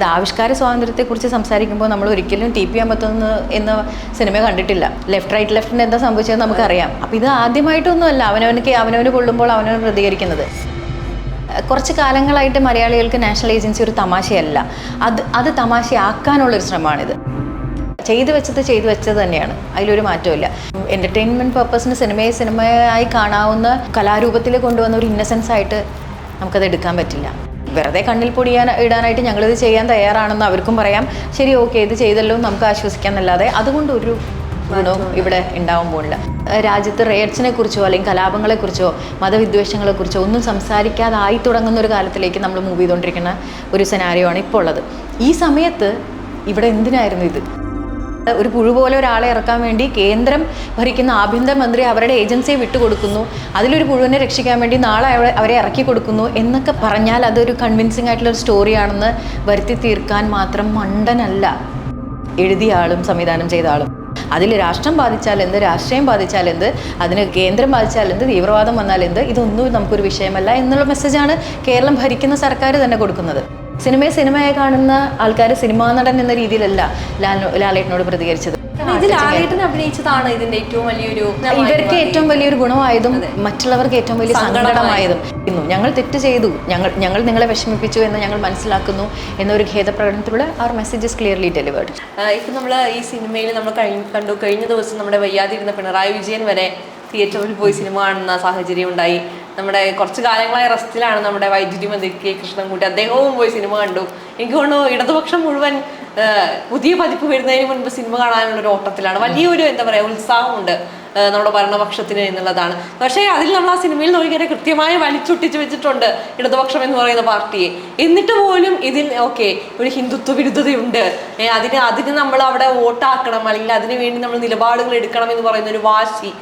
അത് ആവിഷ്കാര സ്വാതന്ത്ര്യത്തെക്കുറിച്ച് സംസാരിക്കുമ്പോൾ നമ്മൾ ഒരിക്കലും ടി പി അമ്പത്തൊന്ന് എന്ന സിനിമ കണ്ടിട്ടില്ല. ലെഫ്റ്റ് റൈറ്റ് ലെഫ്റ്റിന് എന്താ സംഭവിച്ചതെന്ന് നമുക്കറിയാം. അപ്പോൾ ഇത് ആദ്യമായിട്ടൊന്നുമല്ല. അവനവനക്ക് അവനവന് കൊള്ളുമ്പോൾ അവനവൻ പ്രതികരിക്കുന്നത്. കുറച്ച് കാലങ്ങളായിട്ട് മലയാളികൾക്ക് നാഷണൽ ഏജൻസി ഒരു തമാശയല്ല. അത് അത് തമാശയാക്കാനുള്ളൊരു ശ്രമമാണിത്. ചെയ്തു വെച്ചത് ചെയ്തു വെച്ചത് തന്നെയാണ്. അതിലൊരു മാറ്റമില്ല എന്റർടൈൻമെന്റ് പർപ്പസിന് സിനിമയെ സിനിമയായി കാണാവുന്ന കലാരൂപത്തിൽ കൊണ്ടുവന്ന ഒരു ഇന്നസെൻസ് ആയിട്ട് നമുക്കത് എടുക്കാൻ പറ്റില്ല. വെറുതെ കണ്ണിൽ പൊടിയാൻ ഇടാനായിട്ട് ഞങ്ങളിത് ചെയ്യാൻ തയ്യാറാണെന്ന് അവർക്കും പറയാം. ശരി ഓക്കെ ഇത് ചെയ്തല്ലോ നമുക്ക് ആശ്വസിക്കാൻ എന്നല്ലാതെ അതുകൊണ്ട് ഒരു ഗുണവും ഇവിടെ ഉണ്ടാവാൻ പോകുന്നില്ല. രാജ്യത്ത് റേറ്റ്സിനെ കുറിച്ചോ അല്ലെങ്കിൽ കലാപങ്ങളെക്കുറിച്ചോ മതവിദ്വേഷങ്ങളെക്കുറിച്ചോ ഒന്നും സംസാരിക്കാതായി തുടങ്ങുന്ന ഒരു കാലത്തിലേക്ക് നമ്മൾ മൂവ് ചെയ്തുകൊണ്ടിരിക്കുന്ന ഒരു സെനാരിയോ ആണ് ഇപ്പോൾ ഉള്ളത്. ഈ സമയത്ത് ഇവിടെ എന്തിനായിരുന്നു ഇത്? ഒരു പുഴു പോലെ ഒരാളെ ഇറക്കാൻ വേണ്ടി കേന്ദ്രം ഭരിക്കുന്ന ആഭ്യന്തരമന്ത്രി അവരുടെ ഏജൻസിയെ വിട്ടുകൊടുക്കുന്നു. അതിലൊരു പുഴുവിനെ രക്ഷിക്കാൻ വേണ്ടി നാളെ അവരെ ഇറക്കി കൊടുക്കുന്നു എന്നൊക്കെ പറഞ്ഞാൽ അതൊരു കൺവിൻസിങ് ആയിട്ടുള്ള ഒരു സ്റ്റോറിയാണെന്ന് വരുത്തി തീർക്കാൻ മാത്രം മണ്ടനല്ല. എഴുതിയ ആളും സംവിധാനം ചെയ്ത ആളും. അതിൽ രാഷ്ട്രം ബാധിച്ചാൽ എന്ത് രാഷ്ട്രീയം ബാധിച്ചാൽ എന്ത് അതിന് കേന്ദ്രം ബാധിച്ചാൽ എന്ത് തീവ്രവാദം വന്നാൽ എന്ത് ഇതൊന്നും നമുക്കൊരു വിഷയമല്ല എന്നുള്ള മെസ്സേജാണ് കേരളം ഭരിക്കുന്ന സർക്കാർ തന്നെ കൊടുക്കുന്നത്. സിനിമയെ സിനിമയെ കാണുന്ന ആൾക്കാർ സിനിമാ നടൻ എന്ന രീതിയിലല്ല ലാലേട്ടനോട് പ്രതികരിച്ചത്. അഭിനയിച്ചതാണ് ഇതിന്റെ ഏറ്റവും വലിയൊരു ഇവർക്ക് ഏറ്റവും വലിയൊരു ഗുണമായതും മറ്റുള്ളവർക്ക് ഏറ്റവും വലിയ സങ്കടമായതും. ഞങ്ങൾ തെറ്റ് ചെയ്തു. ഞങ്ങൾ ഞങ്ങൾ നിങ്ങളെ വിഷമിപ്പിച്ചു എന്ന് ഞങ്ങൾ മനസ്സിലാക്കുന്നു എന്നൊരു ഖേദപ്രകടനത്തിലൂടെ അവർ മെസ്സേജസ് ക്ലിയർലി ഡെലിവേർഡ് ഇപ്പൊ നമ്മൾ ഈ സിനിമയിൽ നമ്മൾ കണ്ടു. കഴിഞ്ഞ ദിവസം നമ്മുടെ വയ്യാതിരുന്ന പിണറായി വിജയൻ വരെ തിയേറ്ററിൽ പോയി സിനിമ കാണുന്ന സാഹചര്യം ഉണ്ടായി. നമ്മുടെ കുറച്ച് കാലങ്ങളായി റെസ്റ്റിലാണ് നമ്മുടെ വൈദ്യുതി മന്ത്രി കെ കൃഷ്ണൻകുട്ടി. അദ്ദേഹവും പോയി സിനിമ കണ്ടു. എനിക്ക് തോന്നുന്നു ഇടതുപക്ഷം മുഴുവൻ പുതിയ പതിപ്പ് വരുന്നതിന് മുൻപ് സിനിമ കാണാനുള്ള ഒരു ഓട്ടത്തിലാണ്. വലിയൊരു എന്താ പറയുക ഉത്സാഹമുണ്ട് നമ്മുടെ ഭരണപക്ഷത്തിന് എന്നുള്ളതാണ്. പക്ഷേ അതിൽ നമ്മൾ ആ സിനിമയിൽ നോക്കിയാൽ കൃത്യമായി വലിച്ചൊട്ടിച്ച് വെച്ചിട്ടുണ്ട് ഇടതുപക്ഷം എന്ന് പറയുന്ന പാർട്ടിയെ. എന്നിട്ട് പോലും ഇതിൽ ഓക്കെ ഒരു ഹിന്ദുത്വ വിരുദ്ധതയുണ്ട്. അതിന് അതിന് നമ്മൾ അവിടെ വോട്ടാക്കണം അല്ലെങ്കിൽ അതിനു വേണ്ടി നമ്മൾ നിലപാടുകൾ എടുക്കണം എന്ന് പറയുന്ന ഒരു വാശി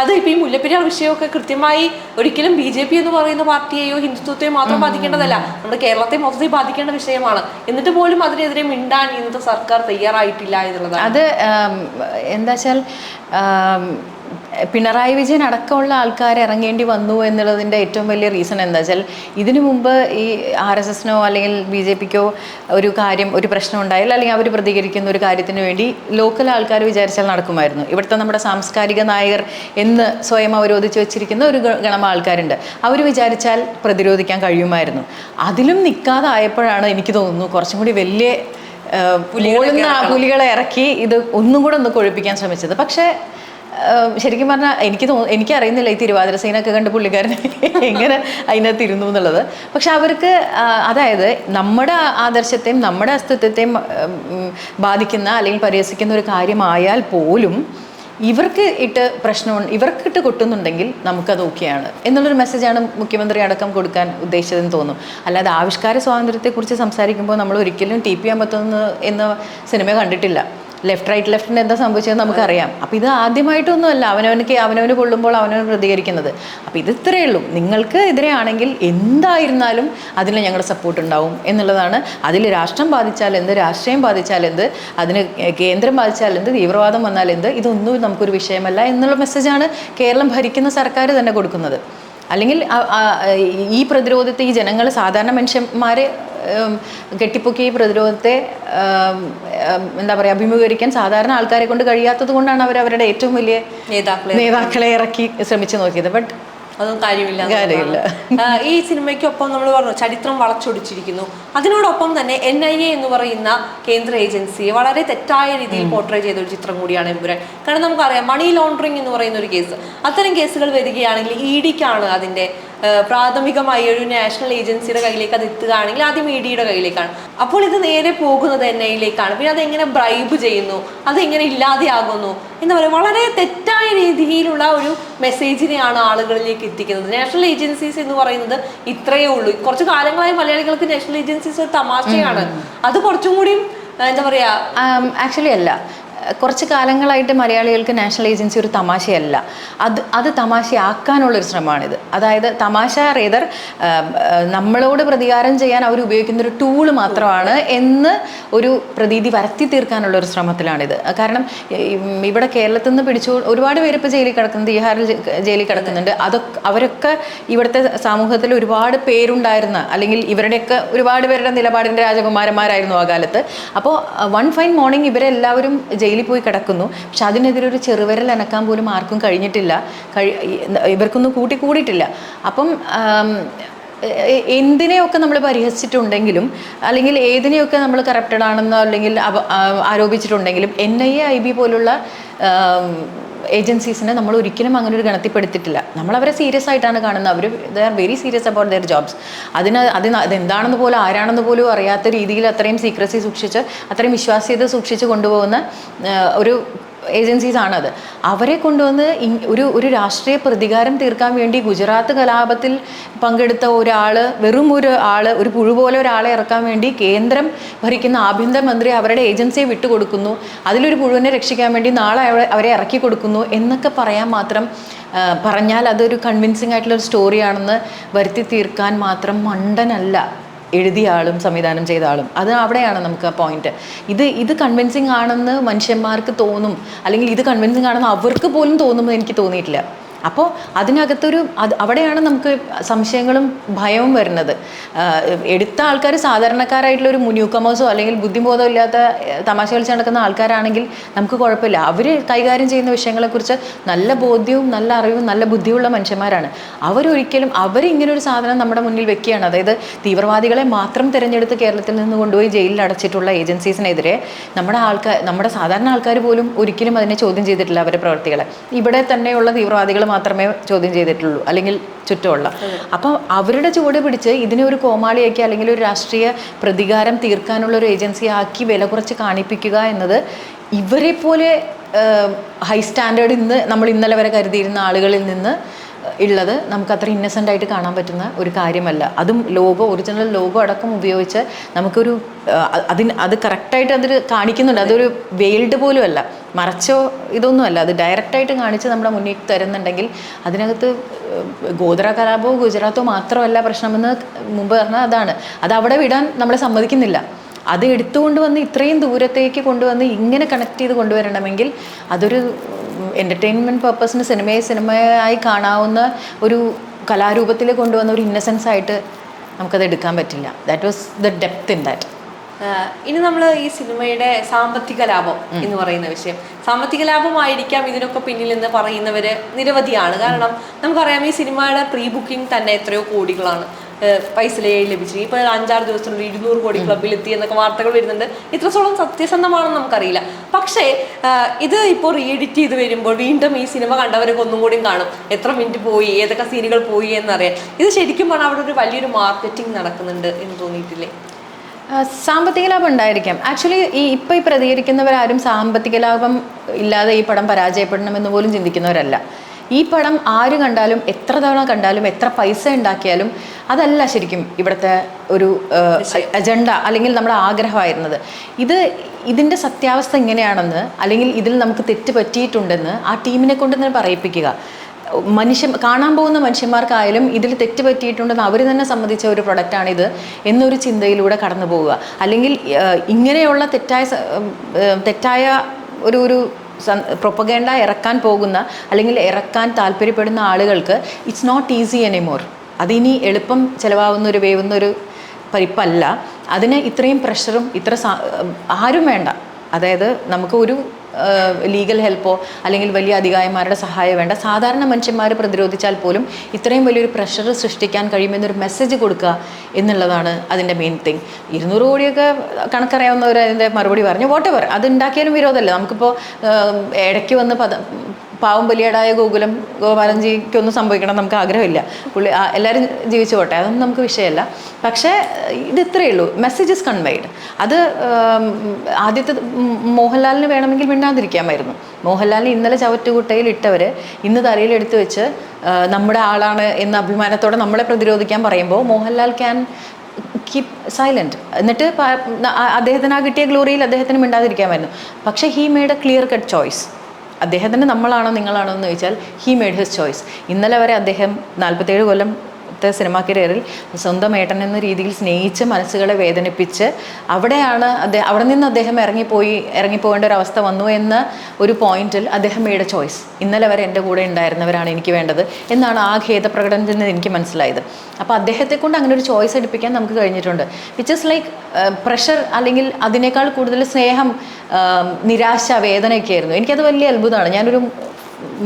അത് ഇപ്പൊ ഈ മുല്ലപ്പെരിയാർ വിഷയമൊക്കെ കൃത്യമായി ഒരിക്കലും ബി ജെ പി എന്ന് പറയുന്ന പാർട്ടിയെയോ ഹിന്ദുത്വത്തെയോ മാത്രം ബാധിക്കേണ്ടതല്ല. നമ്മുടെ കേരളത്തെ മൊത്തത്തിൽ ബാധിക്കേണ്ട വിഷയമാണ്. എന്നിട്ട് പോലും അതിനെതിരെ മിണ്ടാൻ ഇന്നത്തെ സർക്കാർ തയ്യാറായിട്ടില്ല എന്നുള്ളതാണ്. അത് എന്താ വെച്ചാൽ പിണറായി വിജയൻ അടക്കമുള്ള ആൾക്കാർ ഇറങ്ങേണ്ടി വന്നു എന്നുള്ളതിന്റെ ഏറ്റവും വലിയ റീസൺ എന്താ വെച്ചാൽ ഇതിനു മുമ്പ് ഈ ആർ എസ് എസിനോ അല്ലെങ്കിൽ ബി ജെ പിക്കോ ഒരു കാര്യം ഒരു പ്രശ്നം ഉണ്ടായാൽ അല്ലെങ്കിൽ അവർ പ്രതികരിക്കുന്ന ഒരു കാര്യത്തിന് വേണ്ടി ലോക്കൽ ആൾക്കാർ വിചാരിച്ചാൽ നടക്കുമായിരുന്നു. ഇവിടുത്തെ നമ്മുടെ സാംസ്കാരിക നായകർ എന്ന് സ്വയം അവരോധിച്ച് വെച്ചിരിക്കുന്ന ഒരു ഗണം ആൾക്കാരുണ്ട്. അവർ വിചാരിച്ചാൽ പ്രതിരോധിക്കാൻ കഴിയുമായിരുന്നു. അതിലും നിൽക്കാതായപ്പോഴാണ് എനിക്ക് തോന്നുന്നു കുറച്ചും കൂടി വലിയ പുലികളെ ഇറക്കി ഇത് ഒന്നും കൂടെ ഒന്ന് കൊഴുപ്പിക്കാൻ ശ്രമിച്ചത്. പക്ഷേ ശരിക്കും പറഞ്ഞാൽ എനിക്ക് തോന്നുന്നു എനിക്കറിയുന്നില്ല ഈ തിരുവാതിര സീനൊക്കെ കണ്ട് പുള്ളിക്കാരൻ എങ്ങനെ അതിനകത്ത് ഇരുന്നു എന്നുള്ളത്. പക്ഷെ അവർക്ക് അതായത് നമ്മുടെ ആദർശത്തെയും നമ്മുടെ അസ്തിത്വത്തെയും ബാധിക്കുന്ന അല്ലെങ്കിൽ പരിഹസിക്കുന്ന ഒരു കാര്യമായാൽ പോലും ഇവർക്ക് ഇട്ട് പ്രശ്നം ഇവർക്കിട്ട് കൊട്ടുന്നുണ്ടെങ്കിൽ നമുക്കത് ഓക്കെയാണ്. എന്നുള്ളൊരു മെസ്സേജാണ് മുഖ്യമന്ത്രി അടക്കം കൊടുക്കാൻ ഉദ്ദേശിച്ചതെന്ന് തോന്നും. അല്ലാതെ ആവിഷ്കാര സ്വാതന്ത്ര്യത്തെക്കുറിച്ച് സംസാരിക്കുമ്പോൾ നമ്മൾ ഒരിക്കലും ടി പി എന്ന സിനിമ കണ്ടിട്ടില്ല. ലെഫ്റ്റ് റൈറ്റ് ലെഫ്റ്റിന് എന്താ സംഭവിച്ചതെന്ന് നമുക്കറിയാം. അപ്പോൾ ഇത് ആദ്യമായിട്ടൊന്നുമല്ല. അവനവനക്ക് അവനവന് കൊള്ളുമ്പോൾ അവനവൻ പ്രതികരിക്കുന്നത്. അപ്പോൾ ഇത് ഇത്രയേ ഉള്ളൂ. നിങ്ങൾക്ക് എതിരെയാണെങ്കിൽ എന്തായിരുന്നാലും അതിന് ഞങ്ങളുടെ സപ്പോർട്ട് ഉണ്ടാവും എന്നുള്ളതാണ്. അതിൽ രാഷ്ട്രം ബാധിച്ചാൽ എന്ത് രാഷ്ട്രീയം ബാധിച്ചാൽ എന്ത് അതിന് കേന്ദ്രം ബാധിച്ചാൽ എന്ത് തീവ്രവാദം വന്നാൽ എന്ത് ഇതൊന്നും നമുക്കൊരു വിഷയമല്ല എന്നുള്ള മെസ്സേജാണ് കേരളം ഭരിക്കുന്ന സർക്കാർ തന്നെ കൊടുക്കുന്നത്. അല്ലെങ്കിൽ ഈ പ്രതിരോധത്തെ ഈ ജനങ്ങൾ സാധാരണ മനുഷ്യന്മാരെ കെട്ടിപ്പൊക്കി ഈ പ്രതിരോധത്തെ എന്താ പറയുക അഭിമുഖീകരിക്കാൻ സാധാരണ ആൾക്കാരെ കൊണ്ട് കഴിയാത്തത് കൊണ്ടാണ് അവർ അവരുടെ ഏറ്റവും വലിയ നേതാക്കളെ നേതാക്കളെ ഇറക്കി ശ്രമിച്ചു നോക്കിയത്. ബട്ട് അതൊന്നും കാര്യമില്ല കാര്യമില്ല. ഈ സിനിമയ്ക്കൊപ്പം നമ്മൾ പറഞ്ഞു ചരിത്രം വളച്ചൊടിച്ചിരിക്കുന്നു. അതിനോടൊപ്പം തന്നെ എൻ ഐ എ എന്ന് പറയുന്ന കേന്ദ്ര ഏജൻസിയെ വളരെ തെറ്റായ രീതിയിൽ പോർട്രേ ചെയ്ത ഒരു ചിത്രം കൂടിയാണ് എമ്പുരാൻ. കാരണം നമുക്കറിയാം മണി ലോണ്ടറിങ് എന്ന് പറയുന്ന ഒരു കേസ് അത്തരം കേസുകൾ വരികയാണെങ്കിൽ ഇ ഡിക്കാണ് അതിന്റെ പ്രാഥമികമായി ഒരു നാഷണൽ ഏജൻസിയുടെ കയ്യിലേക്ക് അത് എത്തുകയാണെങ്കിൽ ആദ്യം ഇ ഡിയുടെ കയ്യിലേക്കാണ്. അപ്പോൾ ഇത് നേരെ പോകുന്നത് എൻ ഐയിലേക്കാണ് പിന്നെ അതെങ്ങനെ ബ്രൈബ് ചെയ്യുന്നു? അതെങ്ങനെ ഇല്ലാതെയാകുന്നു? എന്ന് പറയുക വളരെ തെറ്റായ രീതിയിലുള്ള ഒരു മെസ്സേജിനെയാണ് ആളുകളിലേക്ക് എത്തിക്കുന്നത്. നാഷണൽ ഏജൻസീസ് എന്ന് പറയുന്നത് ഇത്രയേ ഉള്ളൂ. കുറച്ച് കാലങ്ങളായി മലയാളികൾക്ക് നാഷണൽ ഏജൻസീസ് ഒരു തമാശയാണ്. അത് കുറച്ചും കൂടിയും എന്താ പറയാ ആക്ച്വലി അല്ല. കുറച്ച് കാലങ്ങളായിട്ട് മലയാളികൾക്ക് നാഷണൽ ഏജൻസി ഒരു തമാശയല്ല. അത് അത് തമാശയാക്കാനുള്ള ഒരു ശ്രമമാണിത്. അതായത് തമാശ റേതർ നമ്മളോട് പ്രതികാരം ചെയ്യാൻ അവർ ഉപയോഗിക്കുന്ന ഒരു ടൂൾ മാത്രമാണ് എന്ന് ഒരു പ്രതീതി വരത്തി തീർക്കാനുള്ള ഒരു ശ്രമത്തിലാണിത്. കാരണം ഇവിടെ കേരളത്തിൽ നിന്ന് പിടിച്ചു ഒരുപാട് പേര് ഇപ്പോൾ ജയിലിൽ കിടക്കുന്നത് ബീഹാറിൽ ജയിലിൽ കിടക്കുന്നുണ്ട്. അതൊക്കെ അവരൊക്കെ ഇവിടുത്തെ സമൂഹത്തിൽ ഒരുപാട് പേരുണ്ടായിരുന്ന അല്ലെങ്കിൽ ഇവരുടെയൊക്കെ ഒരുപാട് പേരുടെ നിലപാടിന്റെ രാജകുമാരന്മാരായിരുന്നു ആ കാലത്ത്. അപ്പോൾ വൺ ഫൈൻ മോർണിംഗ് ഇവരെല്ലാവരും ജയിലിൽ പോയി കിടക്കുന്നു. പക്ഷെ അതിനെതിരെ ഒരു ചെറുവിരൽ അനക്കാൻ പോലും ആർക്കും കഴിഞ്ഞിട്ടില്ല. കഴി ഇവർക്കൊന്നും കൂട്ടി കൂടിയിട്ടില്ല. അപ്പം എന്തിനെയൊക്കെ നമ്മൾ പരിഹസിച്ചിട്ടുണ്ടെങ്കിലും അല്ലെങ്കിൽ ഏതിനെയൊക്കെ നമ്മൾ കറപ്റ്റഡ് ആണെന്നോ അല്ലെങ്കിൽ ആരോപിച്ചിട്ടുണ്ടെങ്കിലും N I A I B പോലുള്ള ഏജൻസീസിനെ നമ്മൾ ഒരിക്കലും അങ്ങനെ ഒരു ഗണത്തിൽപ്പെടുത്തിയിട്ടില്ല. നമ്മൾ അവരെ സീരിയസ് ആയിട്ടാണ് കാണുന്നത്. അവർ they are very serious about their jobs. അതിന് അതിന് അതെന്താണെന്ന് പോലും ആരാണെന്ന് പോലും അറിയാത്ത രീതിയിൽ അത്രയും സീക്രസി സൂക്ഷിച്ച് അത്രയും വിശ്വാസ്യത സൂക്ഷിച്ച് കൊണ്ടുപോകുന്ന ഒരു ഏജൻസീസ് ആണത് അവരെ കൊണ്ടുവന്ന് ഒരു ഒരു രാഷ്ട്രീയ പ്രതികാരം തീർക്കാൻ വേണ്ടി ഗുജറാത്ത് കലാപത്തിൽ പങ്കെടുത്ത ഒരാൾ വെറും ഒരു ആൾ ഒരു പുഴു പോലെ ഒരാളെ ഇറക്കാൻ വേണ്ടി കേന്ദ്രം ഭരിക്കുന്ന ആഭ്യന്തരമന്ത്രി അവരുടെ ഏജൻസിയെ വിട്ടുകൊടുക്കുന്നു. അതിലൊരു പുഴുവിനെ രക്ഷിക്കാൻ വേണ്ടി നാളെ അവരെ ഇറക്കി കൊടുക്കുന്നു എന്നൊക്കെ പറയാൻ മാത്രം പറഞ്ഞാൽ അതൊരു കൺവിൻസിങ് ആയിട്ടുള്ള ഒരു സ്റ്റോറിയാണെന്ന് വരുത്തി തീർക്കാൻ മാത്രം മണ്ടനല്ല. എഴുതിയ ആളും സംവിധാനം ചെയ്ത ആളും. അത് അവിടെയാണ് നമുക്ക് ആ പോയിന്റ് ഇത് ഇത് കൺവിൻസിങ് ആണെന്ന് മനുഷ്യന്മാർക്ക് തോന്നും. അല്ലെങ്കിൽ ഇത് കൺവിൻസിങ് ആണെന്ന് അവർക്ക് പോലും തോന്നുമെന്ന് എനിക്ക് തോന്നിയിട്ടില്ല. അപ്പോൾ അതിനകത്തൊരു അത് അവിടെയാണ് നമുക്ക് സംശയങ്ങളും ഭയവും വരുന്നത്. എടുത്ത ആൾക്കാർ സാധാരണക്കാരായിട്ടുള്ള ഒരു ന്യൂ അല്ലെങ്കിൽ ബുദ്ധിബോധം ഇല്ലാത്ത തമാശ കളിച്ച് നടക്കുന്ന ആൾക്കാരാണെങ്കിൽ നമുക്ക് കുഴപ്പമില്ല. അവർ കൈകാര്യം ചെയ്യുന്ന വിഷയങ്ങളെക്കുറിച്ച് നല്ല ബോധ്യവും നല്ല അറിവും നല്ല ബുദ്ധിയുള്ള മനുഷ്യന്മാരാണ്. അവരൊരിക്കലും അവരിങ്ങനെ ഒരു സാധനം നമ്മുടെ മുന്നിൽ വെക്കുകയാണ്. അതായത് തീവ്രവാദികളെ മാത്രം തിരഞ്ഞെടുത്ത് കേരളത്തിൽ നിന്ന് കൊണ്ടുപോയി ജയിലിൽ അടച്ചിട്ടുള്ള ഏജൻസീസിനെതിരെ നമ്മുടെ ആൾക്കാർ നമ്മുടെ സാധാരണ ആൾക്കാർ പോലും ഒരിക്കലും അതിനെ ചോദ്യം ചെയ്തിട്ടില്ല അവരുടെ പ്രവർത്തികളെ. ഇവിടെ തന്നെയുള്ള തീവ്രവാദികൾ മാത്രമേ ചോദ്യം ചെയ്തിട്ടുള്ളൂ അല്ലെങ്കിൽ ചുറ്റുമുള്ള. അപ്പോൾ അവരുടെ ചുവട് പിടിച്ച് ഇതിനെ ഒരു കോമാളിയാക്കി അല്ലെങ്കിൽ ഒരു രാഷ്ട്രീയ പ്രതികാരം തീർക്കാനുള്ള ഒരു ഏജൻസി ആക്കി വില കുറച്ച് കാണിപ്പിക്കുക എന്നത് ഇവരെ പോലെ ഹൈ സ്റ്റാൻഡേർഡ് ഇന്ന് നമ്മൾ ഇന്നലെ വരെ കരുതിയിരുന്ന ആളുകളിൽ നിന്ന് ഉള്ളത് അത്ര ഇന്നസെന്റ് ആയിട്ട് കാണാൻ പറ്റുന്ന ഒരു കാര്യമല്ല. അതും ലോഗോ ഒറിജിനൽ ലോഗോ അടക്കം ഉപയോഗിച്ച് നമുക്കൊരു അതിന് അത് കറക്റ്റായിട്ട് അതിൽ കാണിക്കുന്നുണ്ട്. അതൊരു വെയിൽഡ് പോലും അല്ല മറച്ചോ ഇതൊന്നുമല്ല. അത് ഡയറക്റ്റായിട്ട് കാണിച്ച് നമ്മുടെ മുന്നിൽ തരുന്നുണ്ടെങ്കിൽ അതിനകത്ത് ഗോദ്ര കലാപോ ഗുജറാത്തോ മാത്രമല്ല പ്രശ്നമെന്ന് മുമ്പ് പറഞ്ഞാൽ അതാണ്. അത് അവിടെ വിടാൻ നമ്മളെ സമ്മതിക്കുന്നില്ല. അത് എടുത്തുകൊണ്ട് വന്ന് ഇത്രയും ദൂരത്തേക്ക് കൊണ്ടുവന്ന് ഇങ്ങനെ കണക്ട് ചെയ്ത് കൊണ്ടുവരണമെങ്കിൽ അതൊരു എന്റർടൈൻമെന്റ് പർപ്പസിന് സിനിമയെ സിനിമയായി കാണാവുന്ന ഒരു കലാരൂപത്തിൽ കൊണ്ടുവന്ന ഒരു ഇന്നസെൻസ് ആയിട്ട് നമുക്കത് എടുക്കാൻ പറ്റില്ല. That was the depth in that ഇനി നമ്മൾ ഈ സിനിമയുടെ സാമ്പത്തിക ലാഭം എന്ന് പറയുന്ന വിഷയം. സാമ്പത്തിക ലാഭമായിരിക്കാം ഇതിനൊക്കെ പിന്നിൽ നിന്ന് പറയുന്നവര് നിരവധിയാണ്. കാരണം നമുക്കറിയാം ഈ സിനിമയുടെ പ്രീ ബുക്കിംഗ് തന്നെ എത്രയോ കോടികളാണ്. ആഹ് പൈസ ലേ- ലഭിച്ചത് ഇപ്പൊ അഞ്ചാറ് ദിവസത്തിനുള്ളിൽ ഇരുന്നൂറ് കോടി ക്ലബിൽ എത്തി എന്നൊക്കെ വാർത്തകൾ വരുന്നുണ്ട്. ഇത്രത്തോളം സത്യസന്ധമാണെന്ന് നമുക്കറിയില്ല. പക്ഷേ ഇത് ഇപ്പോൾ റീഎഡിറ്റ് ചെയ്ത് വരുമ്പോൾ വീണ്ടും ഈ സിനിമ കണ്ടവരൊക്കെ ഒന്നും കൂടിയും കാണും. എത്ര മിനിറ്റ് പോയി ഏതൊക്കെ സീനുകൾ പോയി എന്നറിയാം ഇത് ശരിക്കും പറഞ്ഞാൽ അവിടെ ഒരു വലിയൊരു മാർക്കറ്റിംഗ് നടക്കുന്നുണ്ട് എന്ന് തോന്നിയിട്ടില്ലേ? സാമ്പത്തിക ലാഭം ഉണ്ടായിരിക്കാം. ആക്ച്വലി ഈ ഇപ്പം ഈ പ്രതികരിക്കുന്നവരാരും സാമ്പത്തിക ലാഭം ഇല്ലാതെ ഈ പടം പരാജയപ്പെടണമെന്ന് പോലും ചിന്തിക്കുന്നവരല്ല. ഈ പടം ആര് കണ്ടാലും എത്ര തവണ കണ്ടാലും എത്ര പൈസ ഉണ്ടാക്കിയാലും അതല്ല ശരിക്കും ഇവിടുത്തെ ഒരു അജണ്ട അല്ലെങ്കിൽ നമ്മുടെ ആഗ്രഹമായിരുന്നത്. ഇത് ഇതിന്റെ സത്യാവസ്ഥ ഇങ്ങനെയാണെന്ന് അല്ലെങ്കിൽ ഇതിൽ നമുക്ക് തെറ്റ് പറ്റിയിട്ടുണ്ടെന്ന് ആ ടീമിനെ കൊണ്ട് തന്നെ പറയിപ്പിക്കുക. മനുഷ്യ കാണാൻ പോകുന്ന മനുഷ്യന്മാർക്കായാലും ഇതിൽ തെറ്റ് പറ്റിയിട്ടുണ്ടെന്ന് അവർ തന്നെ സമ്മതിച്ച ഒരു പ്രൊഡക്റ്റാണിത് എന്നൊരു ചിന്തയിലൂടെ കടന്നു പോവുക അല്ലെങ്കിൽ ഇങ്ങനെയുള്ള തെറ്റായ തെറ്റായ ഒരു ഒരു പ്രൊപ്പഗേണ്ട ഇറക്കാൻ പോകുന്ന അല്ലെങ്കിൽ ഇറക്കാൻ താല്പര്യപ്പെടുന്ന ആളുകൾക്ക് ഇറ്റ്സ് നോട്ട് ഈസി എനിമോർ അതിനി എളുപ്പം ചിലവാകുന്ന ഒരു വേവുന്ന ഒരു പരിപ്പല്ല. അതിന് ഇത്രയും പ്രഷറും ഇത്ര ആരും വേണ്ട. അതായത് നമുക്ക് ഒരു ലീഗൽ ഹെൽപ്പോ അല്ലെങ്കിൽ വലിയ അധികാരിമാരുടെ സഹായം വേണ്ട. സാധാരണ മനുഷ്യന്മാർ പ്രതിരോധിച്ചാൽ പോലും ഇത്രയും വലിയൊരു പ്രഷർ സൃഷ്ടിക്കാൻ കഴിയുമെന്നൊരു മെസ്സേജ് കൊടുക്കുക എന്നുള്ളതാണ് അതിന്റെ മെയിൻ തിങ് ഇരുന്നൂറ് കോടിയൊക്കെ കണക്കറിയാവുന്നവർ അതിന്റെ മറുപടി പറഞ്ഞു. വോട്ടെവർ അത് ഉണ്ടാക്കിയാലും വിരോധമല്ല. നമുക്കിപ്പോൾ ഇടയ്ക്ക് വന്ന് പദ പാവം ബലിയേടായ ഗോകുലം ഗോപാലൻജിക്കൊന്നും സംഭവിക്കണം നമുക്ക് ആഗ്രഹമില്ല. പുള്ളി എല്ലാവരും ജീവിച്ചു പോട്ടെ അതൊന്നും നമുക്ക് വിഷയമല്ല. പക്ഷേ ഇത് ഇത്രയേ ഉള്ളൂ. മെസ്സേജസ് കൺവൈഡ് അത് ആദ്യത്തെ മോഹൻലാലിന് വേണമെങ്കിൽ മിണ്ടാതിരിക്കാമായിരുന്നു. മോഹൻലാലിന് ഇന്നലെ ചവറ്റുകുട്ടയിൽ ഇട്ടവർ ഇന്ന് തലയിൽ എടുത്തു വെച്ച് നമ്മുടെ ആളാണ് എന്ന അഭിമാനത്തോടെ നമ്മളെ പ്രതിരോധിക്കാൻ പറയുമ്പോൾ മോഹൻലാൽ ക്യാൻ കീപ് സൈലന്റ് എന്നിട്ട് അദ്ദേഹത്തിന് ആ കിട്ടിയ ഗ്ലോറിയിൽ അദ്ദേഹത്തിന് മിണ്ടാതിരിക്കാമായിരുന്നു. പക്ഷേ he made a clear cut choice അദ്ദേഹത്തിന് നമ്മളാണോ നിങ്ങളാണോ എന്ന് ചോദിച്ചാൽ ഹീ മേഡ് ഹിസ് ചോയ്സ് ഇന്നലെ വരെ അദ്ദേഹം നാൽപ്പത്തേഴ് കൊല്ലത്തെ സിനിമാ കരിയറിൽ സ്വന്തം ഏട്ടൻ എന്ന രീതിയിൽ സ്നേഹിച്ച് മനസ്സുകളെ വേദനിപ്പിച്ച് അവിടെയാണ് അദ്ദേഹം അവിടെ നിന്ന് അദ്ദേഹം ഇറങ്ങിപ്പോയി ഇറങ്ങിപ്പോകേണ്ട ഒരു അവസ്ഥ വന്നു എന്ന ഒരു പോയിന്റിൽ അദ്ദേഹം മേഡ് ചോയ്സ് ഇന്നലെ വരെ എന്റെ കൂടെ ഉണ്ടായിരുന്നവരാണ് എനിക്ക് വേണ്ടത് എന്നാണ് ആ ഖേദപ്രകടനത്തിൽ നിന്ന് എനിക്ക് മനസ്സിലായത്. അപ്പോൾ അദ്ദേഹത്തെ കൊണ്ട് അങ്ങനെ ഒരു ചോയ്സ് എടുപ്പിക്കാൻ നമുക്ക് കഴിഞ്ഞിട്ടുണ്ട്. വിച്ച് ഇസ് ലൈക്ക് പ്രഷർ അല്ലെങ്കിൽ അതിനേക്കാൾ കൂടുതൽ സ്നേഹം നിരാശ വേദനയൊക്കെ ആയിരുന്നു എനിക്കത് വലിയ അത്ഭുതമാണ്. ഞാനൊരു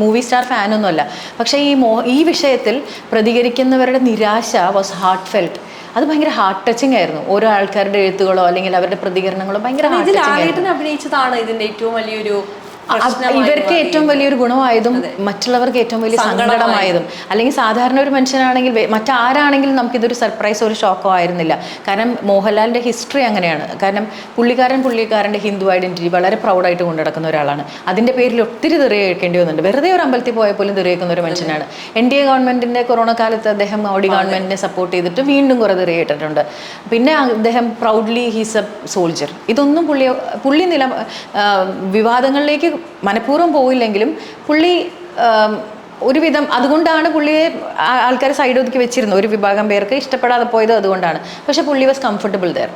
മൂവി സ്റ്റാർ ഫാനൊന്നുമല്ല. പക്ഷേ ഈ മോ ഈ വിഷയത്തിൽ പ്രതികരിക്കുന്നവരുടെ നിരാശ വാസ് ഹാർട്ട് ഫെൽറ്റ് അത് ഭയങ്കര ഹാർട്ട് ടച്ചിങ് ആയിരുന്നു. ഓരോ ആൾക്കാരുടെ എഴുത്തുകളോ അല്ലെങ്കിൽ അവരുടെ പ്രതികരണങ്ങളോ ഭയങ്കര ഹാർട്ട് ടച്ചിങ് ആയിരുന്നു. ലാലേട്ടൻ അഭിനയിച്ചതാണ് ഇതിന്റെ ഏറ്റവും വലിയൊരു ഇവർക്ക് ഏറ്റവും വലിയൊരു ഗുണമായതും മറ്റുള്ളവർക്ക് ഏറ്റവും വലിയ സങ്കടമായതും. അല്ലെങ്കിൽ സാധാരണ ഒരു മനുഷ്യനാണെങ്കിൽ മറ്റാരാണെങ്കിലും നമുക്ക് ഇതൊരു സർപ്രൈസോ ഒരു ഷോക്കോ ആയിരുന്നില്ല. കാരണം മോഹൻലാലിന്റെ ഹിസ്റ്ററി അങ്ങനെയാണ്. കാരണം പുള്ളിക്കാരൻ പുള്ളിക്കാരന്റെ ഹിന്ദു ഐഡന്റിറ്റി വളരെ പ്രൗഡായിട്ട് കൊണ്ടു നടക്കുന്ന ഒരാളാണ്. അതിന്റെ പേരിൽ ഒത്തിരി തെറി കേൾക്കേണ്ടി വന്നിട്ടുണ്ട്. വെറുതെ ഒരു അമ്പലത്തിൽ പോയാൽ പോലും തെറി കേൾക്കുന്ന ഒരു മനുഷ്യനാണ്. എൻ ഡി എ ഗവൺമെന്റിന്റെ കൊറോണ കാലത്ത് അദ്ദേഹം മോഡി ഗവൺമെന്റിനെ സപ്പോർട്ട് ചെയ്തിട്ട് വീണ്ടും കുറേ തെറി കേട്ടിട്ടുണ്ട്. പിന്നെ അദ്ദേഹം പ്രൗഡ്ലി ഹീസ് എ സോൾജർ ഇതൊന്നും പുള്ളി പുള്ളി നില വിവാദങ്ങളിലേക്ക് മനഃപൂർവം പോയില്ലെങ്കിലും പുള്ളി ഒരുവിധം അതുകൊണ്ടാണ് പുള്ളിയെ ആൾക്കാർ സൈഡ് ഒതുക്കി വെച്ചിരുന്നത്. ഒരു വിഭാഗം പേർക്ക് ഇഷ്ടപ്പെടാതെ പോയത് അതുകൊണ്ടാണ്. പക്ഷേ പുള്ളി വാസ് കംഫർട്ടബിൾ ദർ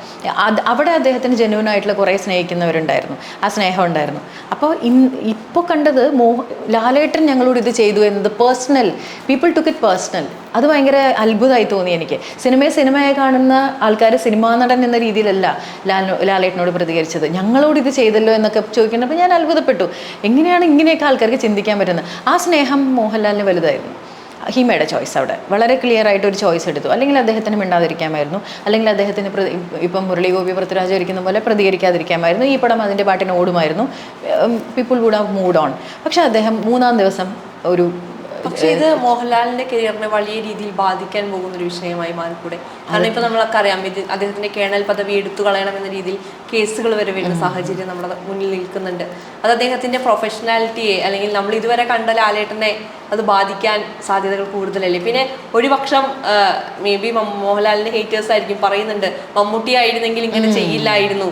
അത് അവിടെ അദ്ദേഹത്തിന് ജെന്യൂൻ ആയിട്ടുള്ള കുറേ സ്നേഹിക്കുന്നവരുണ്ടായിരുന്നു. ആ സ്നേഹം ഉണ്ടായിരുന്നു. അപ്പോൾ ഇൻ ഇപ്പോൾ കണ്ടത് മോഹ ലാലേട്ടൻ ഞങ്ങളോട് ഇത് ചെയ്തു എന്നത് personal people took it personal അത് ഭയങ്കര അത്ഭുതമായി തോന്നി എനിക്ക്. സിനിമയെ സിനിമയെ കാണുന്ന ആൾക്കാർ സിനിമാ നടൻ എന്ന രീതിയിലല്ല ലാൽ ലാലേട്ടനോട് പ്രതികരിച്ചത്. ഞങ്ങളോട് ഇത് ചെയ്തല്ലോ എന്നൊക്കെ ചോദിക്കുന്നപ്പോൾ ഞാൻ അത്ഭുതപ്പെട്ടു. എങ്ങനെയാണ് ഇങ്ങനെയൊക്കെ ആൾക്കാർക്ക് ചിന്തിക്കാൻ പറ്റുന്നത്? ആ സ്നേഹം മോഹൻലാലിന് വലുതായിരുന്നു. ഹി മേഡ് എ ചോയ്സ് അവിടെ. വളരെ ക്ലിയർ ആയിട്ട് ഒരു ചോയ്സ് എടുത്തു. അല്ലെങ്കിൽ അദ്ദേഹത്തിന് മിണ്ടാതിരിക്കാമായിരുന്നു. അല്ലെങ്കിൽ അദ്ദേഹത്തിന് ഇപ്പം മുരളി ഗോപി പൃഥ്വിരാജ് ഇരിക്കുന്ന പോലെ പ്രതികരിക്കാതിരിക്കാമായിരുന്നു. ഈ പടം അതിന്റെ പാട്ടിന് ഓടുമായിരുന്നു. People would have moved on പക്ഷേ അദ്ദേഹം മൂന്നാം ദിവസം ഒരു പക്ഷെ ഇത് മോഹൻലാലിന്റെ കരിയറിനെ വലിയ രീതിയിൽ ബാധിക്കാൻ പോകുന്ന ഒരു വിഷയമായി മാറിക്കൂടെ? കാരണം ഇപ്പൊ നമ്മളൊക്കെ അറിയാം ഇത് അദ്ദേഹത്തിന്റെ കേണൽ പദവി എടുത്തു കളയണം എന്ന രീതിയിൽ കേസുകൾ വരെ വരുന്ന സാഹചര്യം നമ്മുടെ മുന്നിൽ നിൽക്കുന്നുണ്ട്. അത് അദ്ദേഹത്തിന്റെ പ്രൊഫഷണാലിറ്റിയെ അല്ലെങ്കിൽ നമ്മൾ ഇതുവരെ കണ്ട ലാലേട്ടനെ അത് ബാധിക്കാൻ സാധ്യതകൾ കൂടുതലല്ലേ? പിന്നെ ഒരുപക്ഷം മേ ബി മോഹൻലാലിന്റെ ഹേറ്റേഴ്സ് ആയിരിക്കും പറയുന്നുണ്ട് മമ്മൂട്ടി ആയിരുന്നെങ്കിൽ ഇങ്ങനെ ചെയ്യില്ലായിരുന്നു.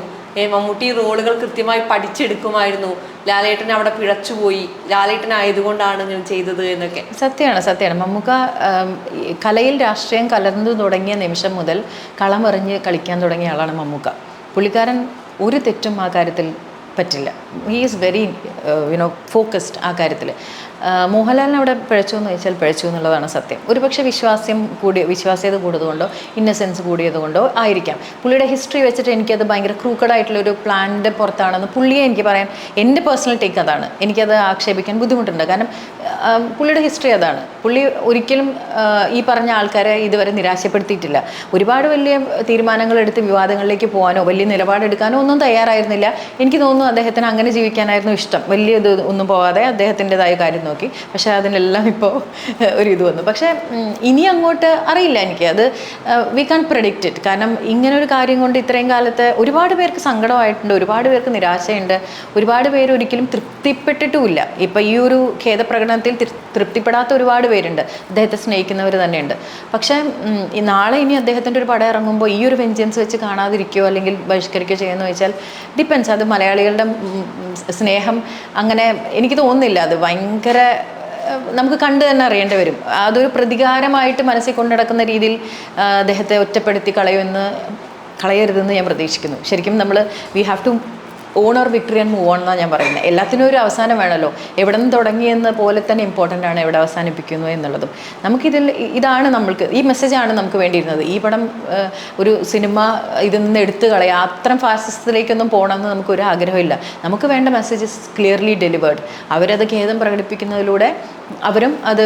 മമ്മൂട്ടി റോളുകൾ കൃത്യമായി പഠിച്ചെടുക്കുമായിരുന്നു. ലാലേട്ടൻ അവിടെ പിഴച്ചുപോയി. ലാലേട്ടൻ ആയതുകൊണ്ടാണ് ഇങ്ങനെ ചെയ്തത് എന്നൊക്കെ. സത്യമാണ് സത്യമാണ് മമ്മൂക്ക കലയിൽ രാഷ്ട്രീയം കലർന്നു തുടങ്ങിയ നിമിഷം മുതൽ കളമെറിഞ്ഞ് കളിക്കാൻ തുടങ്ങിയ ആളാണ് മമ്മൂക്ക. പുള്ളിക്കാരൻ ഒരു തെറ്റും ആ കാര്യത്തിൽ പറ്റില്ല. He is very you know focused ആ കാര്യത്തിൽ. മോഹൻലാലിന് അവിടെ പിഴച്ചു എന്ന് ചോദിച്ചാൽ പിഴച്ചു എന്നുള്ളതാണ് സത്യം. ഒരുപക്ഷെ വിശ്വാസ്യം കൂടി വിശ്വാസ്യത കൂടിയതുകൊണ്ടോ ഇന്നസെൻസ് കൂടിയതുകൊണ്ടോ ആയിരിക്കാം. പുള്ളിയുടെ ഹിസ്റ്ററി വെച്ചിട്ട് എനിക്കത് ഭയങ്കര ക്രൂക്കഡായിട്ടുള്ളൊരു പ്ലാനിന്റെ പുറത്താണെന്ന് പുള്ളിയെ എനിക്ക് പറയാൻ എന്റെ പേഴ്സണൽ ടേക്ക് അതാണ്. എനിക്കത് ആക്ഷേപിക്കാൻ ബുദ്ധിമുട്ടുണ്ട്. കാരണം പുള്ളിയുടെ ഹിസ്റ്ററി അതാണ്. പുള്ളി ഒരിക്കലും ഈ പറഞ്ഞ ആൾക്കാരെ ഇതുവരെ നിരാശപ്പെടുത്തിയിട്ടില്ല. ഒരുപാട് വലിയ തീരുമാനങ്ങൾ എടുത്ത് വിവാദങ്ങളിലേക്ക് പോകാനോ വലിയ നിലപാടെടുക്കാനോ ഒന്നും തയ്യാറായിരുന്നില്ല. എനിക്ക് തോന്നുന്നു അദ്ദേഹത്തിന് അങ്ങനെ ജീവിക്കാനായിരുന്നു ഇഷ്ടം. വലിയ ഇത് ഒന്നും പോകാതെ അദ്ദേഹത്തിന്റെതായ കാര്യം നോക്കി. പക്ഷേ അതിനെല്ലാം ഇപ്പോൾ ഒരു ഇത് വന്നു. പക്ഷേ ഇനി അങ്ങോട്ട് അറിയില്ല എനിക്ക്. അത് വി കാൺ പ്രഡിക്റ്റ് ഇറ്റ് കാരണം ഇങ്ങനെ ഒരു കാര്യം കൊണ്ട് ഇത്രയും കാലത്ത് ഒരുപാട് പേർക്ക് സങ്കടമായിട്ടുണ്ട് ഒരുപാട് പേർക്ക് നിരാശയുണ്ട് ഒരുപാട് പേര് ഒരിക്കലും തൃപ്തിപ്പെട്ടിട്ടുമില്ല. ഇപ്പം ഈ ഒരു ഖേദപ്രകടനത്തിൽ തൃപ്തിപ്പെടാത്ത ഒരുപാട് പേരുണ്ട്. അദ്ദേഹത്തെ സ്നേഹിക്കുന്നവർ തന്നെയുണ്ട്. പക്ഷേ നാളെ ഇനി അദ്ദേഹത്തിന്റെ ഒരു പടം ഇറങ്ങുമ്പോൾ ഈ ഒരു വെഞ്ചൻസ് വെച്ച് കാണാതിരിക്കുകയോ അല്ലെങ്കിൽ ബഹിഷ്കരിക്കുകയോ ചെയ്യുമെന്ന് വെച്ചാൽ ഡിപ്പെൻസ് അത് മലയാളികളുടെ സ്നേഹം അങ്ങനെ എനിക്ക് തോന്നുന്നില്ല. അത് ഭയങ്കര ഏഹ്, നമുക്ക് കണ്ടു തന്നെ അറിയേണ്ടി വരും. അതൊരു പ്രതികാരമായിട്ട് മനസ്സിൽ കൊണ്ടു നടക്കുന്ന രീതിയിൽ അദ്ദേഹത്തെ ഒറ്റപ്പെടുത്തി കളയുമെന്ന് കളയരുതെന്ന് ഞാൻ പ്രതീക്ഷിക്കുന്നു. ശരിക്കും നമ്മൾ we have to own victory and move on എന്നാണ് ഞാൻ പറയുന്നത് എല്ലാത്തിനും ഒരു അവസാനം വേണമല്ലോ എവിടെ നിന്ന് തുടങ്ങിയെന്ന പോലെ തന്നെ ഇമ്പോർട്ടന്റ് ആണ് എവിടെ അവസാനിപ്പിക്കുന്നു എന്നുള്ളതും. നമുക്കിതിൽ ഇതാണ് നമ്മൾക്ക് ഈ മെസ്സേജാണ് നമുക്ക് വേണ്ടിയിരുന്നത്. ഈ പടം ഒരു സിനിമ ഇതിൽ നിന്ന് എടുത്തു കളയുക അത്രയും ഫാസിസത്തിലേക്കൊന്നും പോകണമെന്ന് നമുക്കൊരു ആഗ്രഹമില്ല. നമുക്ക് വേണ്ട മെസ്സേജസ് ക്ലിയർലി ഡെലിവേർഡ് അവരത് ഖേദം പ്രകടിപ്പിക്കുന്നതിലൂടെ അവരും അത്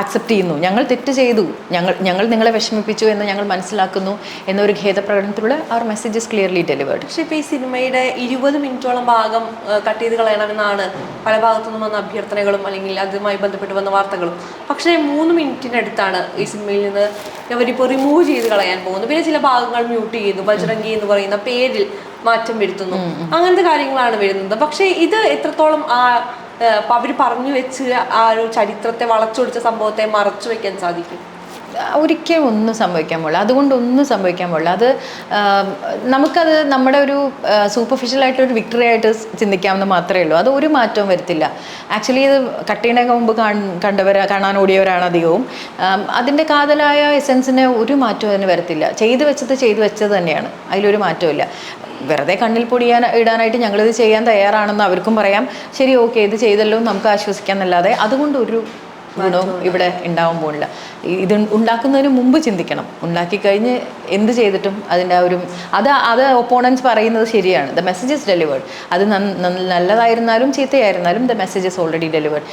ആക്സെപ്റ്റ് ചെയ്യുന്നു. ഞങ്ങൾ തെറ്റ് ചെയ്തു. ഞങ്ങൾ ഞങ്ങൾ നിങ്ങളെ വിഷമിപ്പിച്ചു എന്ന് ഞങ്ങൾ മനസ്സിലാക്കുന്നു എന്നൊരു ഖേദപ്രകടനത്തിലൂടെ അവർ മെസ്സേജസ് ക്ലിയർലി ഡെലിവേർഡ് പക്ഷേ ഇപ്പോൾ ഈ സിനിമയുടെ ഇരുപത് മിനിറ്റോളം ഭാഗം കട്ട് ചെയ്ത് കളയണമെന്നാണ് പല ഭാഗത്തു നിന്നും വന്ന അഭ്യർത്ഥനകളും അല്ലെങ്കിൽ അതുമായി ബന്ധപ്പെട്ട് വന്ന വാർത്തകളും. പക്ഷേ മൂന്ന് മിനിറ്റിനടുത്താണ് ഈ സിനിമയിൽ നിന്ന് അവരിപ്പോൾ റിമൂവ് ചെയ്ത് കളയാൻ പോകുന്നു പിന്നെ ചില ഭാഗങ്ങൾ മ്യൂട്ട് ചെയ്യുന്നു. ബജ്രംഗി എന്ന് പറയുന്ന പേരിൽ മാറ്റം വരുത്തുന്നു. അങ്ങനത്തെ കാര്യങ്ങളാണ് വരുന്നത്. പക്ഷേ ഇത് എത്രത്തോളം ആ അവർ പറഞ്ഞു വെച്ച് ആ ഒരു ചരിത്രത്തെ വളച്ചൊടിച്ച സംഭവത്തെ മറച്ചു വെക്കാൻ സാധിക്കും. ഒരിക്കലും ഒന്നും സംഭവിക്കാൻ പോകില്ല. അതുകൊണ്ട് ഒന്നും സംഭവിക്കാൻ പോകില്ല. അത് നമുക്കത് നമ്മുടെ ഒരു സൂപ്പർഫിഷ്യലായിട്ടൊരു വിക്ടറി ആയിട്ട് ചിന്തിക്കാമെന്ന് മാത്രമേ ഉള്ളൂ. അത് ഒരു മാറ്റവും വരുത്തില്ല. ആക്ച്വലി ഇത് കട്ടീനൊക്കെ മുമ്പ് കാണ്- കണ്ടവർ കാണാൻ ഓടിയവരാണ് അധികവും. അതിന്റെ കാതലായ എസെൻസിന് ഒരു മാറ്റവും അതിന് വരത്തില്ല. ചെയ്തു വെച്ചത് ചെയ്തു വെച്ചത് തന്നെയാണ്. അതിലൊരു മാറ്റവും വെറുതെ കണ്ണിൽ പൊടിയാൻ ഇടാനായിട്ട് ഞങ്ങളിത് ചെയ്യാൻ തയ്യാറാണെന്ന് അവർക്കും പറയാം. ശരി ഓക്കെ ഇത് ചെയ്തല്ലോ നമുക്ക് ആശ്വസിക്കാമെന്നല്ലാതെ അതുകൊണ്ട് ഒരു ഗുണവും ഇവിടെ ഉണ്ടാവാൻ പോകുന്നില്ല. ഇത് ഉണ്ടാക്കുന്നതിന് മുമ്പ് ചിന്തിക്കണം. ഉണ്ടാക്കി കഴിഞ്ഞ് എന്ത് ചെയ്തിട്ടും അതിന്റെ ആ ഒരു അത് അത് ഒപ്പോണൻസ് പറയുന്നത് ശരിയാണ്. ദ മെസ്സേജ് ഇസ് ഡെലിവേർഡ് അത് നല്ലതായിരുന്നാലും ചീത്തയായിരുന്നാലും the message is already delivered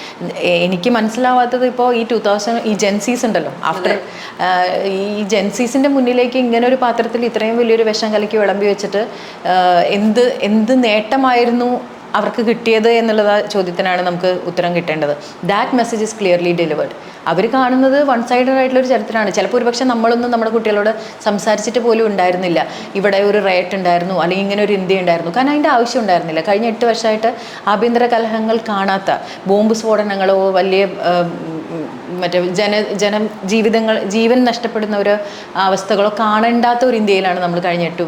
എനിക്ക് മനസ്സിലാവാത്തത് ഇപ്പോൾ ഈ ടൂ തൗസൻഡ് ഈ ജെൻസീസ് ഉണ്ടല്ലോ. ആഫ്റ്റർ ഈ ജെൻസീസിന്റെ മുന്നിലേക്ക് ഇങ്ങനെ ഒരു പാത്രത്തിൽ ഇത്രയും വലിയൊരു വിഷം കലക്കി വിളമ്പി വെച്ചിട്ട് എന്ത് എന്ത് നേട്ടമായിരുന്നു അവർക്ക് കിട്ടിയത് എന്നുള്ള ചോദ്യത്തിനാണ് നമുക്ക് ഉത്തരം കിട്ടേണ്ടത്. That message is clearly delivered അവർ കാണുന്നത് വൺ സൈഡഡ് ആയിട്ടുള്ള ഒരു ചരിത്രമാണ്. ചിലപ്പോൾ ഒരുപക്ഷെ നമ്മളൊന്നും നമ്മുടെ കുട്ടികളോട് സംസാരിച്ചിട്ട് പോലും ഉണ്ടായിരുന്നില്ല. ഇവിടെ ഒരു റേറ്റ് ഉണ്ടായിരുന്നു അല്ലെങ്കിൽ ഇങ്ങനെ ഒരു ഇന്ത്യ ഉണ്ടായിരുന്നു. കാരണം അതിന്റെ ആവശ്യം ഉണ്ടായിരുന്നില്ല. കഴിഞ്ഞ എട്ട് വർഷമായിട്ട് ആഭ്യന്തര കലഹങ്ങൾ കാണാത്ത ബോംബ് സ്ഫോടനങ്ങളോ വലിയ മറ്റേ ജന ജനം ജീവിതങ്ങൾ ജീവൻ നഷ്ടപ്പെടുന്ന ഒരു അവസ്ഥകളോ കാണേണ്ടാത്ത ഒരു ഇന്ത്യയിലാണ് നമ്മൾ കഴിഞ്ഞ എട്ട്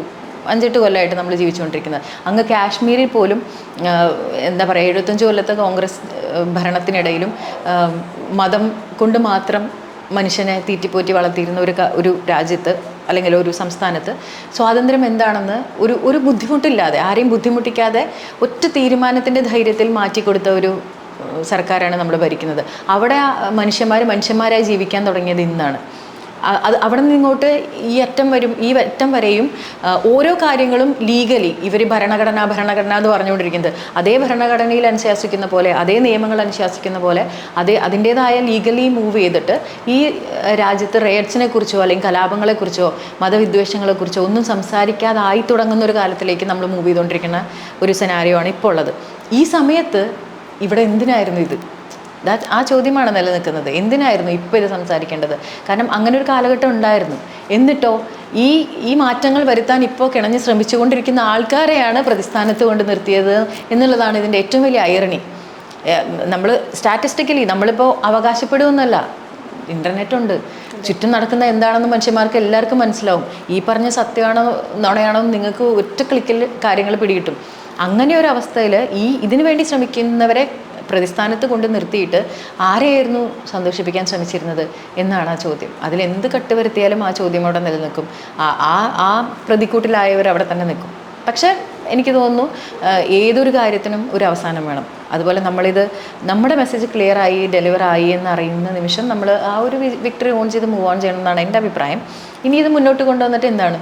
അഞ്ചെട്ട് കൊല്ലമായിട്ട് നമ്മൾ ജീവിച്ചുകൊണ്ടിരിക്കുന്നത്. അങ്ങ് കാശ്മീരിൽ പോലും എന്താ പറയുക എഴുപത്തഞ്ച് കൊല്ലത്തെ കോൺഗ്രസ് ഭരണത്തിനിടയിലും മതം കൊണ്ട് മാത്രം മനുഷ്യനെ തീറ്റിപ്പോറ്റി വളർത്തിയിരുന്ന ഒരു ഒരു രാജ്യത്ത് അല്ലെങ്കിൽ ഒരു സംസ്ഥാനത്ത് സ്വാതന്ത്ര്യം എന്താണെന്ന് ഒരു ഒരു ബുദ്ധിമുട്ടില്ലാതെ ആരെയും ബുദ്ധിമുട്ടിക്കാതെ ഒറ്റ തീരുമാനത്തിന്റെ ധൈര്യത്തിൽ മാറ്റിക്കൊടുത്ത ഒരു സർക്കാരാണ് നമ്മൾ ഭരിക്കുന്നത്. അവിടെ മനുഷ്യന്മാർ മനുഷ്യന്മാരായി ജീവിക്കാൻ തുടങ്ങിയത് ഇന്നാണ്. അത് അവിടെ നിന്ന് ഇങ്ങോട്ട് ഈ അറ്റം വരും ഈ അറ്റം വരെയും ഓരോ കാര്യങ്ങളും ലീഗലി ഇവർ ഭരണഘടന ഭരണഘടന എന്ന് പറഞ്ഞുകൊണ്ടിരിക്കുന്നത്. അതേ ഭരണഘടനയിൽ അനുശാസിക്കുന്ന പോലെ അതേ നിയമങ്ങൾ അനുശാസിക്കുന്ന പോലെ അതേ അതിന്റേതായ ലീഗലി മൂവ് ചെയ്തിട്ട് ഈ രാജ്യത്ത് റേറ്റ്സിനെ കുറിച്ചോ അല്ലെങ്കിൽ കലാപങ്ങളെക്കുറിച്ചോ മതവിദ്വേഷങ്ങളെക്കുറിച്ചോ ഒന്നും സംസാരിക്കാതെ ആയി തുടങ്ങുന്ന ഒരു കാലത്തിലേക്ക് നമ്മൾ മൂവ് ചെയ്തുകൊണ്ടിരിക്കുന്ന ഒരു സെനാരിയോ ആണ് ഇപ്പോൾ ഉള്ളത്. ഈ സമയത്ത് ഇവിടെ എന്തിനായിരുന്നു ഇത്? ദാറ്റ് ആ ചോദ്യമാണ് നിലനിൽക്കുന്നത്. എന്തിനായിരുന്നു ഇപ്പോൾ ഇത് സംസാരിക്കേണ്ടത്? കാരണം അങ്ങനെ ഒരു കാലഘട്ടം ഉണ്ടായിരുന്നു. എന്നിട്ടോ ഈ ഈ മാറ്റങ്ങൾ വരുത്താൻ ഇപ്പോൾ കിണഞ്ഞ് ശ്രമിച്ചുകൊണ്ടിരിക്കുന്ന ആൾക്കാരെയാണ് പ്രതിസ്ഥാനത്ത് കൊണ്ട് നിർത്തിയത് എന്നുള്ളതാണ് ഇതിന്റെ ഏറ്റവും വലിയ ഐറണി നമ്മൾ സ്റ്റാറ്റിസ്റ്റിക്കലി നമ്മളിപ്പോൾ അവകാശപ്പെടുമെന്നല്ല. ഇന്റർനെറ്റ് ഉണ്ട്. ചുറ്റും നടക്കുന്ന എന്താണെന്ന് മനുഷ്യന്മാർക്ക് എല്ലാവർക്കും മനസ്സിലാവും. ഈ പറഞ്ഞ സത്യമാണോ നുണയാണോ നിങ്ങൾക്ക് ഒറ്റ ക്ലിക്കിൽ കാര്യങ്ങൾ പിടികിട്ടും. അങ്ങനെ ഒരു അവസ്ഥയിൽ ഈ ഇതിനു വേണ്ടി ശ്രമിക്കുന്നവരെ പ്രതിസ്ഥാനത്ത് കൊണ്ട് നിർത്തിയിട്ട് ആരെയായിരുന്നു സന്തോഷിപ്പിക്കാൻ ശ്രമിച്ചിരുന്നത് എന്നാണ് ആ ചോദ്യം. അതിൽ എന്ത് കട്ട് കട്ടുവരുത്തിയാലും ആ ചോദ്യം അവിടെ നിലനിൽക്കും. ആ ആ പ്രതിക്കൂട്ടിലായവർ അവിടെ തന്നെ നിൽക്കും. പക്ഷേ എനിക്ക് തോന്നുന്നു ഏതൊരു കാര്യത്തിനും ഒരു അവസാനം വേണം. അതുപോലെ നമ്മളിത് നമ്മുടെ മെസ്സേജ് ക്ലിയർ ആയി ഡെലിവർ ആയി എന്ന് അറിയുന്ന നിമിഷം നമ്മൾ ആ ഒരു വിക്ടറി ഓൺ ചെയ്ത് മൂവ് ഓൺ ചെയ്യണം എന്നാണ് എന്റെ അഭിപ്രായം. ഇനി ഇത് മുന്നോട്ട് കൊണ്ടുവന്നിട്ട് എന്താണ്?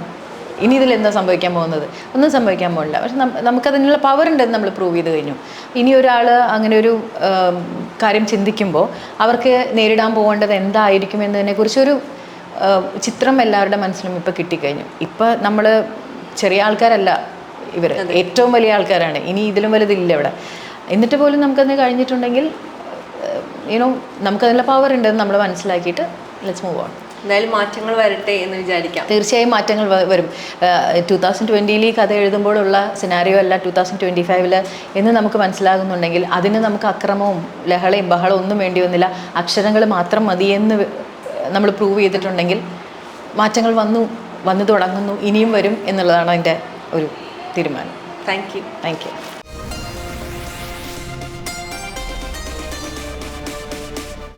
ഇനി ഇതിൽ എന്താ സംഭവിക്കാൻ പോകുന്നത്? ഒന്നും സംഭവിക്കാൻ പോകില്ല പക്ഷെ നമുക്കതിനുള്ള പവർ ഉണ്ടെന്ന് നമ്മൾ പ്രൂവ് ചെയ്ത് കഴിഞ്ഞു. ഇനി ഒരാൾ അങ്ങനെ ഒരു കാര്യം ചിന്തിക്കുമ്പോൾ അവർക്ക് നേരിടാൻ പോകേണ്ടത് എന്തായിരിക്കും എന്നതിനെക്കുറിച്ചൊരു കുറിച്ചൊരു ചിത്രം എല്ലാവരുടെ മനസ്സിലും ഇപ്പോൾ കിട്ടിക്കഴിഞ്ഞു. ഇപ്പം നമ്മൾ ചെറിയ ആൾക്കാരല്ല ഇവർ ഏറ്റവും വലിയ ആൾക്കാരാണ്. ഇനി ഇതിലും വലുതില്ല ഇവിടെ. എന്നിട്ട് പോലും നമുക്കതിന് കഴിഞ്ഞിട്ടുണ്ടെങ്കിൽ യുനോ നമുക്കതിനുള്ള പവർ ഉണ്ടെന്ന് നമ്മൾ മനസ്സിലാക്കിയിട്ട് ലെറ്റ്സ് മൂവ് ഓൺ എന്തായാലും മാറ്റങ്ങൾ വരട്ടെ എന്ന് വിചാരിക്കാം. തീർച്ചയായും മാറ്റങ്ങൾ വരും. ടു തൗസൻഡ് ട്വന്റിയിൽ ഈ കഥ എഴുതുമ്പോഴുള്ള സിനാരിയോ അല്ല ടു തൗസൻഡ് ട്വന്റി ഫൈവിൽ എന്ന് നമുക്ക് മനസ്സിലാകുന്നുണ്ടെങ്കിൽ അതിന് നമുക്ക് അക്രമവും ലഹളയും ബഹളവും ഒന്നും വേണ്ടി വന്നില്ല. അക്ഷരങ്ങൾ മാത്രം മതിയെന്ന് നമ്മൾ പ്രൂവ് ചെയ്തിട്ടുണ്ടെങ്കിൽ മാറ്റങ്ങൾ വന്നു വന്നു തുടങ്ങുന്നു ഇനിയും വരും എന്നുള്ളതാണ് അതിന്റെ ഒരു തീരുമാനം. Thank you thank you